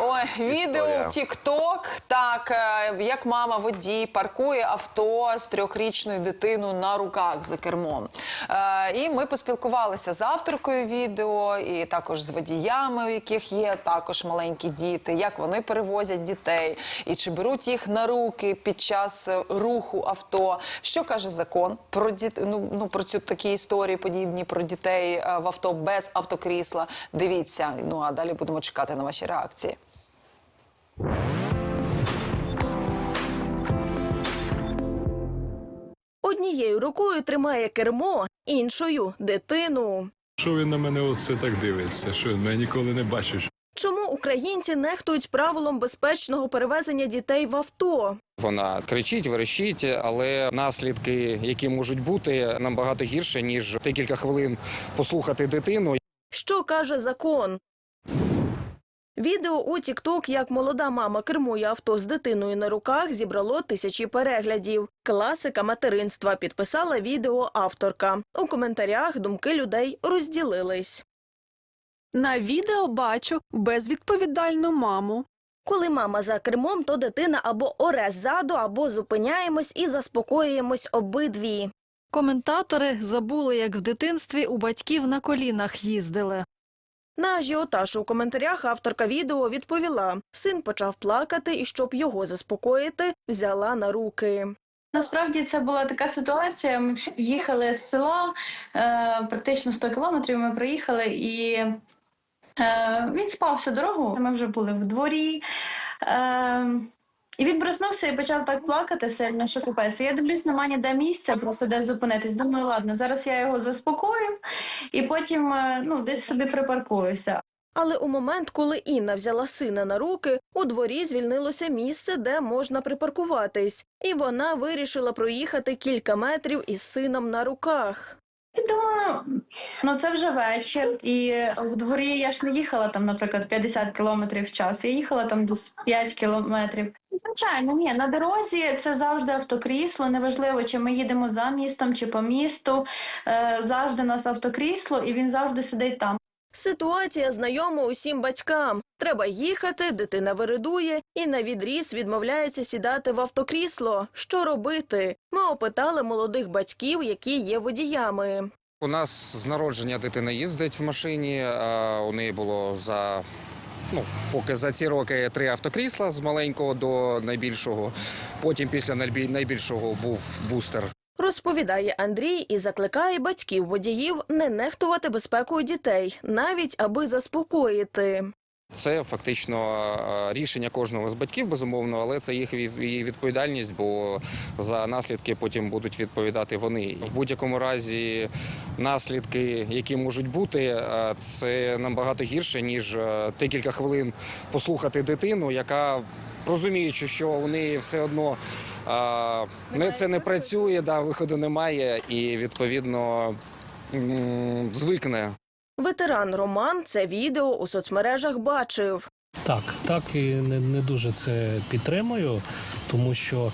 Ой, відео в TikTok, так е, як мама водій паркує авто з трьохрічною дитиною на руках за кермом. Е, і ми поспілкувалися з авторкою відео, і також з водіями, у яких є також маленькі діти, як вони перевозять дітей, і чи беруть їх на руки під час е, руху авто. Що каже закон про діт... ну, ну, про цю такі історії подібні про дітей в авто без автокрісла? Дивіться. Ну а далі будемо чекати на ваші реакції. Однією рукою тримає кермо, іншою дитину. Що він на мене ось це так дивиться? Що він мене ніколи не бачиш? Чому українці нехтують правилом безпечного перевезення дітей в авто? Вона кричить, верещить, але наслідки, які можуть бути, набагато гірше ніж декілька хвилин послухати дитину. Що каже закон? Відео у TikTok, як молода мама кермує авто з дитиною на руках, зібрало тисячі переглядів. Класика материнства підписала відео авторка. У коментарях думки людей розділились. На відео бачу безвідповідальну маму. Коли мама за кермом, то дитина або оре ззаду, або зупиняємось і заспокоюємось обидві. Коментатори забули, як в дитинстві у батьків на колінах їздили. На ажіотаж у коментарях авторка відео відповіла: син почав плакати, і щоб його заспокоїти, взяла на руки. Насправді це була така ситуація. Ми їхали з села, е, практично 100 кілометрів ми проїхали, і е, він спав всю дорогу. Ми вже були в дворі. І він проснувся і почав так плакати сильно, що купець. Я дивлюсь, нема ніде місця, просто де зупинитись. Думаю, ладно, зараз я його заспокою і потім е, ну, десь собі припаркуюся. Але у момент, коли Інна взяла сина на руки, у дворі звільнилося місце, де можна припаркуватись, і вона вирішила проїхати кілька метрів із сином на руках. Думаю, ну це вже вечір, і в дворі я ж не їхала там, наприклад, 50 кілометрів в час. Я їхала там десь 5 кілометрів. Звичайно, ні, на дорозі це завжди автокрісло. Неважливо, чи ми їдемо за містом, чи по місту. Е, завжди у нас автокрісло, і він завжди сидить там. Ситуація знайома усім батькам. Треба їхати, дитина виридує і на відріз відмовляється сідати в автокрісло. Що робити? Ми опитали молодих батьків, які є водіями. У нас з народження дитина їздить в машині. а У неї було за ну, поки за ці роки три автокрісла з маленького до найбільшого. Потім після найбільшого був бустер. Розповідає Андрій і закликає батьків водіїв не нехтувати безпекою дітей, навіть аби заспокоїти. Це фактично е, рішення кожного з батьків, безумовно, але це їх відповідальність, бо за наслідки потім будуть відповідати вони. В будь-якому разі наслідки, які можуть бути, е, це набагато гірше, ніж декілька хвилин послухати дитину, яка розуміючи, що у неї все одно е, не це не працює, да, виходу немає, і відповідно звикне. Ветеран Роман це відео у соцмережах бачив. Так, так і не, не дуже це підтримую, тому що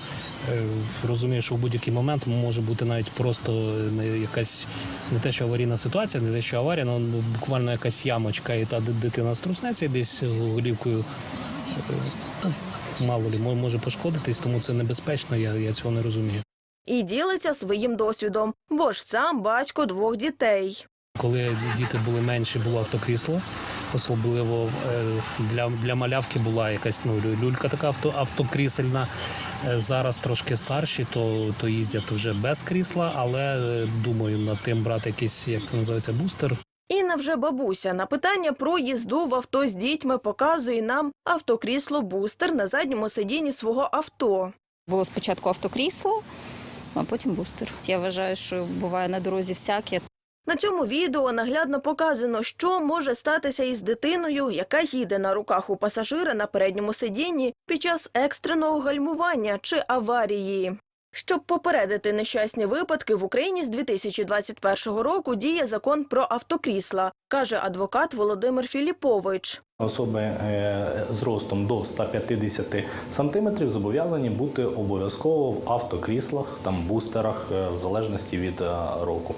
е, розумію, що в будь-який момент може бути навіть просто не якась не те, що аварійна ситуація, не те, що аварія, ну буквально якась ямочка, і та ди- дитина струснеться і десь голівкою. е, ну, Мало лі мо- може пошкодитись, тому це небезпечно. Я, я цього не розумію. І ділиться своїм досвідом, бо ж сам батько двох дітей. Коли діти були менші, було автокрісло. Особливо е, для, для малявки була якась ну, люлька така авто, автокрісельна. Е, Зараз трошки старші, то, то їздять вже без крісла, але е, думаю над тим брати якийсь, як це називається, бустер. Інна вже бабуся на питання про їзду в авто з дітьми показує нам автокрісло бустер на задньому сидінні свого авто. Було спочатку автокрісло, а потім бустер. Я вважаю, що буває на дорозі всяке. На цьому відео наглядно показано, що може статися із дитиною, яка їде на руках у пасажира на передньому сидінні під час екстреного гальмування чи аварії. Щоб попередити нещасні випадки, в Україні з 2021 року діє закон про автокрісла, каже адвокат Володимир Філіпович. Особи е, з ростом до 150 сантиметрів зобов'язані бути обов'язково в автокріслах, там бустерах, е, в залежності від е, року.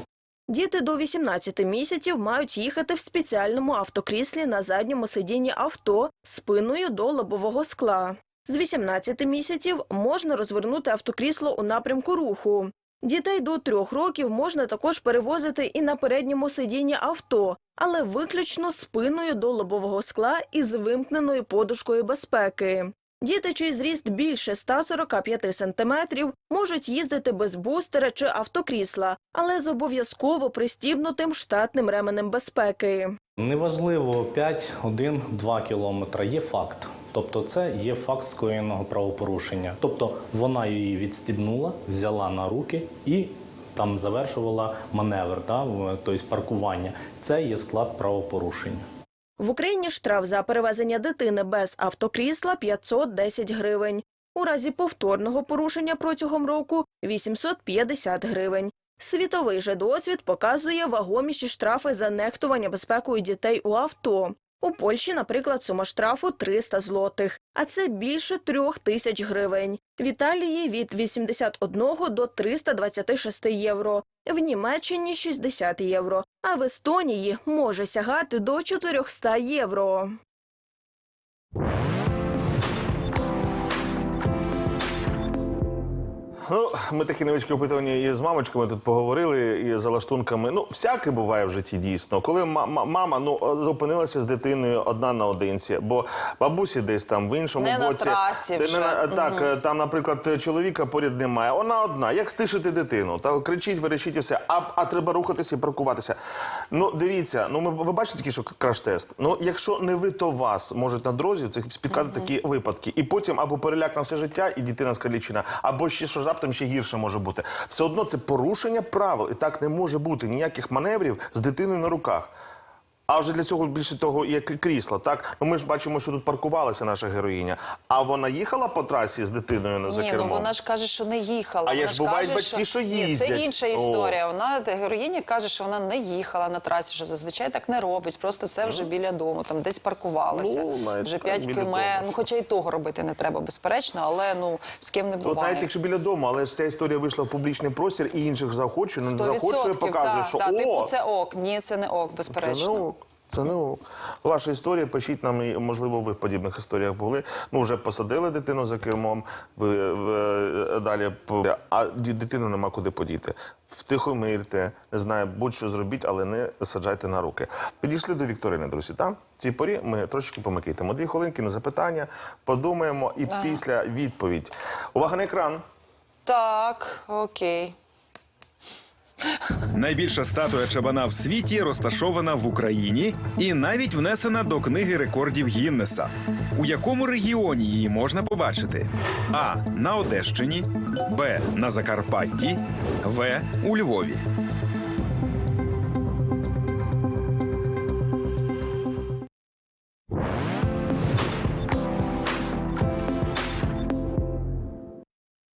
Діти до 18 місяців мають їхати в спеціальному автокріслі на задньому сидінні авто спиною до лобового скла. З 18 місяців можна розвернути автокрісло у напрямку руху. Дітей до трьох років можна також перевозити і на передньому сидінні авто, але виключно спиною до лобового скла із вимкненою подушкою безпеки. Діти, чий зріст більше 145 сантиметрів, можуть їздити без бустера чи автокрісла, але з обов'язково пристібнутим штатним ременем безпеки. Неважливо 5, 1, 2 кілометри, є факт. Тобто це є факт скоєного правопорушення. Тобто вона її відстібнула, взяла на руки і там завершувала маневр, да, тобто паркування. Це є склад правопорушення. В Україні штраф за перевезення дитини без автокрісла 510 гривень. У разі повторного порушення протягом року 850 гривень. Світовий же досвід показує вагоміші штрафи за нехтування безпекою дітей у авто. У Польщі, наприклад, сума штрафу 300 злотих, а це більше трьох тисяч гривень. В Італії від 81 до 326 євро, в Німеччині 60 євро, а в Естонії може сягати до 400 євро. Ну, ми такі невеличкі опитування і з мамочками тут поговорили, і за лаштунками. Ну, всяке буває в житті дійсно. Коли ма- ма- мама ну зупинилася з дитиною одна наодинці, бо бабусі десь там в іншому Не на боці. трасі вже. не так, е, там, наприклад, чоловіка поряд немає. Вона одна. Як стишити дитину? Та кричить, верещить і все. А, а треба рухатися і паркуватися. Ну, дивіться, ну ми ви бачите такий, що краш-тест. Ну, якщо не ви, то вас можуть на дорозі цих спіткати такі випадки. І потім або переляк на все життя, і дитина скалічена, або ще що раптом ще гірше може бути. Все одно це порушення правил. І так не може бути ніяких маневрів з дитиною на руках. А вже для цього більше того є к- крісло. Так ну ми ж бачимо, що тут паркувалася наша героїня. А вона їхала по трасі з дитиною за Ні, кермом? ну вона ж каже, що не їхала. А вона як ж бувають каже, батьки, що Ні, їздять? це інша О. історія. Вона де героїня каже, що вона не їхала на трасі, що зазвичай так не робить. Просто це вже біля дому, там десь паркувалася. Ну, навіть вже так, 5 км. Ну, хоча і того робити не треба, безперечно, але ну з ким не От буває. навіть якщо біля дому, але ж ця історія вийшла в публічний простір і інших захочує, не 100%, захочує, показує, так, що так, о, типу це ок. Ні, це не ок, це безперечно. не ок. Це не ок. Ваша історія, пишіть нам, і, можливо, ви в подібних історіях були. Ну, вже посадили дитину за кермом, ви, ви далі по- а дитину нема куди подіти. Втихомирте, не знаю, будь-що зробіть, але не саджайте на руки. Підійшли до Вікторини, друзі. Там в цій порі ми трошки помикаємо. Дві хвилинки на запитання, подумаємо і після відповідь. Увага на екран. Так, окей. Найбільша статуя чабана в світі розташована в Україні і навіть внесена до книги рекордів Гіннеса. У якому регіоні її можна побачити? А. На Одещині, Б. На Закарпатті, В. У Львові.